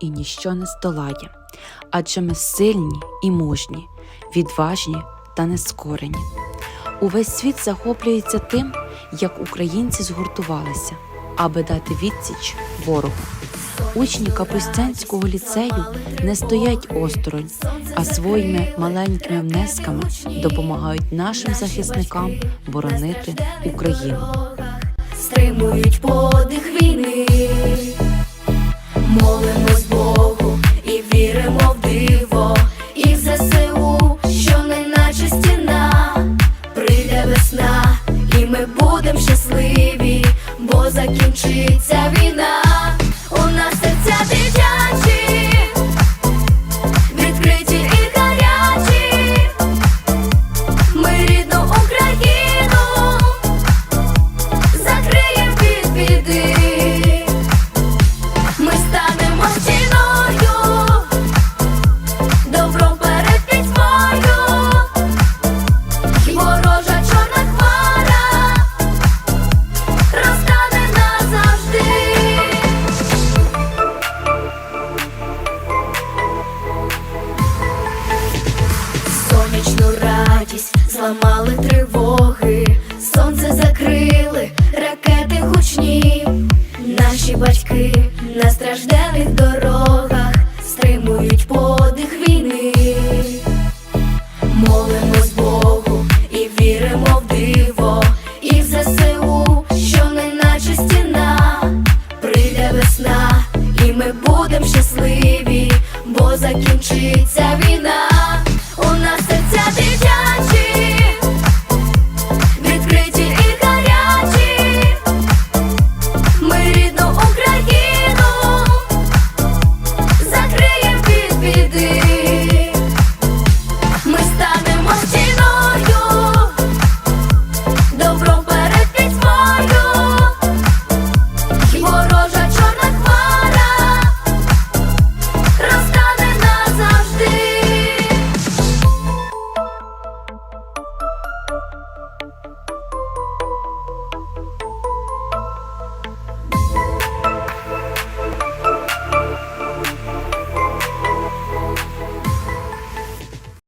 і ніщо не здолає. Адже ми сильні і мужні, відважні та нескорені. Увесь світ захоплюється тим, як українці згуртувалися, аби дати відсіч ворогу. Учні Капустянського ліцею не стоять осторонь, а своїми маленькими внесками допомагають нашим захисникам боронити Україну. стримують подих війни, ми будем щасливі, бо закінчиться війна. Зламали тривоги, сонце закрили, ракети гучні, наші батьки на страждених дорогах стримують подих війни, молимось Богу і віримо в диво, і в ЗСУ, що не наче стіна, прийде весна, і ми будем щасливі, бо закінчиться війна.